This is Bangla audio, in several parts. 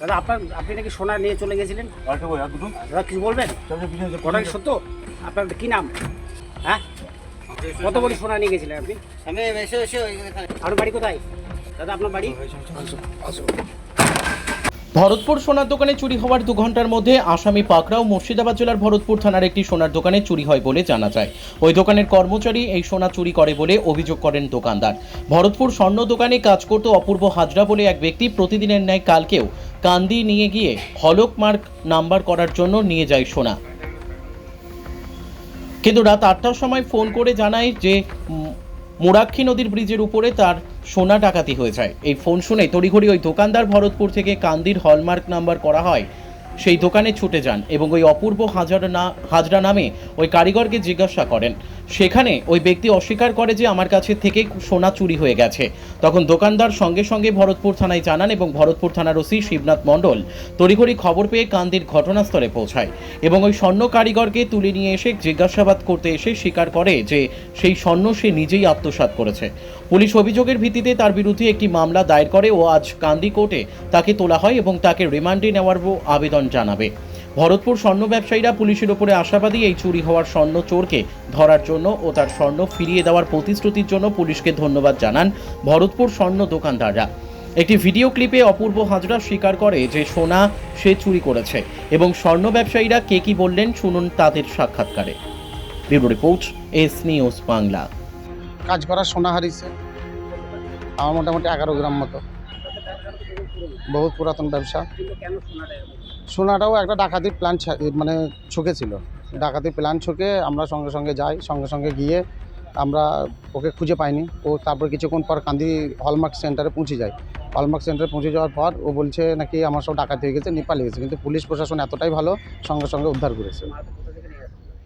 দাদা আপনার আপনি নাকি সোনা নিয়ে চলে গেছিলেন? দাদা কিছু বলবেন? সত্য? আপনার কি নাম? হ্যাঁ? কত বড়ি সোনা নিয়ে গেছিলেন আপনি? বাড়ি কোথায়? দাদা আপনার বাড়ি? ভরতপুর সোনার দোকানে চুরি হওয়ার দু ঘণ্টার মধ্যে আসামি পাকড়াও মুর্শিদাবাদ জেলার ভরতপুর থানার একটি সোনার দোকানে চুরি হয় বলে জানা যায়। ওই দোকানের কর্মচারী এই সোনা চুরি করে বলে অভিযোগ করেন দোকানদার। ভরতপুর স্বর্ণ দোকানে কাজ করত অপূর্ব হাজরা বলে এক ব্যক্তি। প্রতিদিনের ন্যায় কালকেও কান্দি নিয়ে গিয়ে হলক মার্ক নাম্বার করার জন্য নিয়ে যায় সোনা। কিন্তু রাত আটটার সময় ফোন করে জানায় যে মোরাক্ষী নদীর ব্রিজের উপরে তার সোনা ডাকাতি হয়ে যায়। এই ফোন শুনে তড়িঘড়ি ওই দোকানদার ভরতপুর থেকে কান্দির হলমার্ক নাম্বার করা হয়। সেই দোকানে ছুটে যান এবং ওই অপূর্ব হাজারা না, হাজরা নামে ওই কারিগরকে জিজ্ঞাসা করেন। সেখানে ওই ব্যক্তি অস্বীকার করে যে আমার কাছে থেকে সোনা চুরি হয়ে গেছে। তখন দোকানদার সঙ্গে সঙ্গে ভরতপুর থানায় জানান এবং ভরতপুর থানার ওসি শিবনাথ মণ্ডল তড়িঘড়ি খবর পেয়ে কান্দির ঘটনাস্থলে পৌঁছায় এবং ওই স্বর্ণ কারিগরকে তুলে নিয়ে এসে জিজ্ঞাসাবাদ করতে এসে স্বীকার করে যে সেই স্বর্ণ সে নিজেই আত্মসাৎ করেছে। পুলিশ অভিযোগের ভিত্তিতে তার বিরুদ্ধে একটি মামলা দায়ের করে ও আজ কান্দি কোর্টে তাকে তোলা হয় এবং তাকে রিমান্ডে নেওয়ার আবেদন জানাবে। ভরতপুর স্বর্ণ ব্যবসায়ীরা পুলিশের ওপরে আশাবাদী এই চুরি হওয়ার স্বর্ণ চোরকে ধরার জন্য ও তার স্বর্ণ ফিরিয়ে দেওয়ার প্রতিশ্রুতির জন্য পুলিশকে ধন্যবাদ জানান ভরতপুর স্বর্ণ দোকানদাররা। একটি ভিডিও ক্লিপে অপূর্ব হাজরা স্বীকার করে যে সোনা সে চুরি করেছে এবং স্বর্ণ ব্যবসায়ীরা কে কি বললেন শুনুন তাদের সাক্ষাৎকারে। Bureau report, S News Bangla. কাজ করা সোনা হারিয়েছে আমার মোটামুটি এগারো গ্রাম মতো। বহুত পুরাতন ব্যবসা? সোনাটাও একটা ডাকাতির প্ল্যান মানে ছুকেছিল ডাকাতির প্ল্যান ছুকে আমরা সঙ্গে সঙ্গে যাই, সঙ্গে সঙ্গে গিয়ে আমরা ওকে খুঁজে পাইনি। ও তারপর কিছুক্ষণ পর কান্দি হলমার্ক সেন্টারে পৌঁছে যায়। হলমার্ক সেন্টারে পৌঁছে যাওয়ার পর ও বলছে নাকি আমার সব ডাকাতি হয়ে গেছে নিয়ে পালিয়ে গেছে। কিন্তু পুলিশ প্রশাসন এতটাই ভালো, সঙ্গে সঙ্গে উদ্ধার করেছে?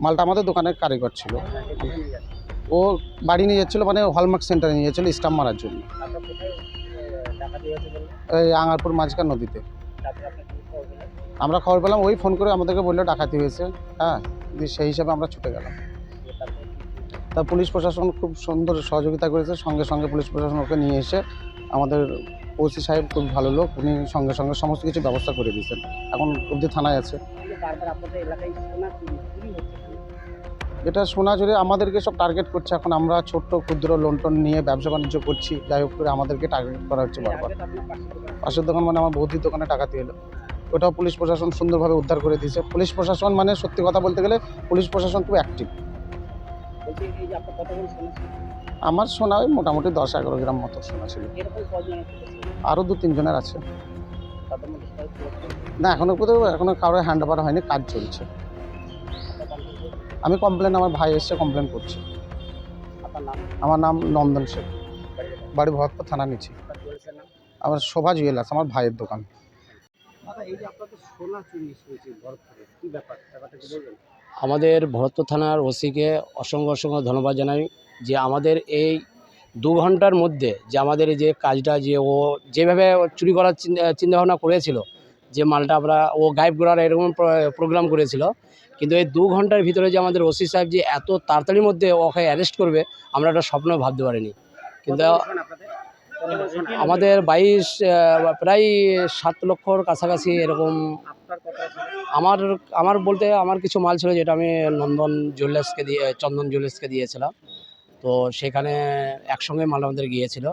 মালটা আমাদের দোকানের কারিগর ছিল এখান থেকে নিয়ে যাচ্ছে। ও বাড়ি নিয়ে যাচ্ছিল মানে হলমার্ক সেন্টারে নিয়ে যাচ্ছিল স্টাম্প মারার জন্য? এই আঙারপুর মাঝখান নদীতে? আমরা খবর পেলাম, ওই ফোন করে আমাদেরকে বলল, ডাকাতি হয়েছে। হ্যাঁ সেই হিসাবে আমরা ছুটে গেলাম। তা পুলিশ প্রশাসন খুব সুন্দর সহযোগিতা করেছে। সঙ্গে সঙ্গে পুলিশ প্রশাসন ওকে নিয়ে এসে আমাদের ওসি সাহেব খুব ভালো লোক, উনি সঙ্গে সঙ্গে সমস্ত কিছু ব্যবস্থা করে দিয়েছেন। এখন অবধি থানায় আছে। এটা সোনা জুড়ে আমাদেরকে সব টার্গেট করছে এখন আমরা ছোট্ট, ক্ষুদ্র লোন টোন নিয়ে ব্যবসা বাণিজ্য করছি যাই হোক করে আমাদেরকে টার্গেট করা হচ্ছে বারবার পাশের দোকান মানে আমার বৌদির দোকানে টাকাতে এলো ওটাও পুলিশ প্রশাসন সুন্দরভাবে উদ্ধার করে দিয়েছে পুলিশ প্রশাসন মানে সত্যি কথা বলতে গেলে পুলিশ প্রশাসন খুব অ্যাক্টিভ? আমার সোনা ওই মোটামুটি দশ এগারো গ্রাম মতো সোনা ছিল? আরও দু তিনজনের আছে? না, এখনও পর্যন্ত এখনও কারোর হ্যান্ড ওভার হয়নি, কাজ চলছে? আমি কমপ্লেন আমার ভাই এসে কমপ্লেন করছি। আমার নাম নন্দন শেখ। বাড়ি? ভরতপুর থানা নাম আমার শোভা জুয়েলার্স আমার ভাইয়ের দোকান। দাদা এই যে আপনাদের সোনা চুরি হয়েছে ভরতপুরে কি ব্যাপার? ব্যাপারটা কি বলবেন। আমাদের ভরতপুর থানার ওসিকে অসংখ্য অসংখ্য ধন্যবাদ জানাই যে আমাদের এই দু ঘণ্টার মধ্যে যে আমাদের এই যে কাজটা যে ও যেভাবে চুরি করার চিন্তা- চিন্তাভাবনা করেছিল যে মালটা আমরা ও গায়েব করার এরকম প্রোগ্রাম করেছিল কিন্তু এই দু ঘণ্টার ভিতরে যে আমাদের ওসি সাহেব যে এত তাড়াতাড়ির মধ্যে ওকে অ্যারেস্ট করবে আমরা একটা স্বপ্ন ভাবতে পারিনি। কিন্তু? আমাদের বাইশ প্রায় সাত লক্ষর কাছাকাছি এরকম। আমার আমার বলতে আমার কিছু মাল ছিল যেটা আমি নন্দন জুয়েলার্সকে দিয়ে চন্দন জুয়েলার্সকে দিয়েছিলাম। তো সেখানে একসঙ্গে মাল আমাদের গিয়েছিল।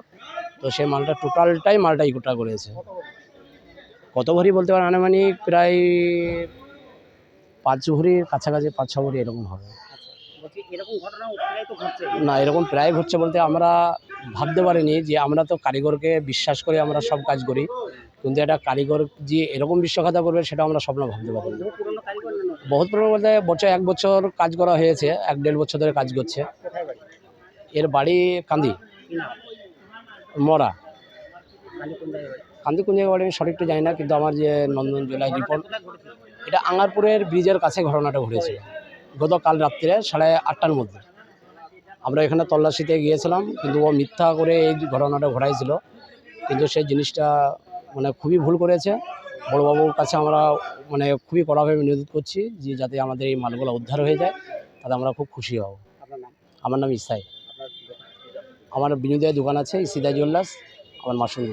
তো সেই মালটা টোটালটাই মালটা ইকোটা করেছে। কত ভরি বলতে পারেন আনুমানিক প্রায় পাঁচ ভরির কাছাকাছি পাঁচ ছ ভরি এরকম হবে। না এরকম প্রায় ঘটছে বলতে আমরা ভাবতে পারিনি যে আমরা তো কারিগরকে বিশ্বাস করে আমরা সব কাজ করি। কিন্তু একটা কারিগর যে এরকম বিশ্বখাতা করবে সেটা আমরা স্বপ্ন ভাবতে নতুন? বহুত পুরনো বলতে বছর এক বছর কাজ করা হয়েছে এক দেড় বছর ধরে কাজ করছে। এর বাড়ি কান্দি। মরা। কান্দি কোন জায়গায় বাড়ি? আমি সঠিকটা জানি না কিন্তু আমার যে নন্দন জেলায় রিপোর্ট? এটা আঙ্গারপুরের ব্রিজের কাছে ঘটনাটা ঘটেছিল। গতকাল রাত্রে সাড়ে আটটার মধ্যে। আমরা এখানে তল্লাশিতে গিয়েছিলাম কিন্তু ও মিথ্যা করে এই ঘটনাটা ঘটাইছিল। কিন্তু সেই জিনিসটা মানে খুবই ভুল করেছে। বড়োবাবুর কাছে আমরা মানে খুবই কড়াভাবে নিয়োজিত করছি যে যাতে আমাদের এই মালগুলো উদ্ধার হয়ে যায় তাতে আমরা খুব খুশি হব। আমার নাম ইসাই। আমার বিনোদয়ের দোকান আছে ইসিদা জুয়েলার্স। আমার মাসুম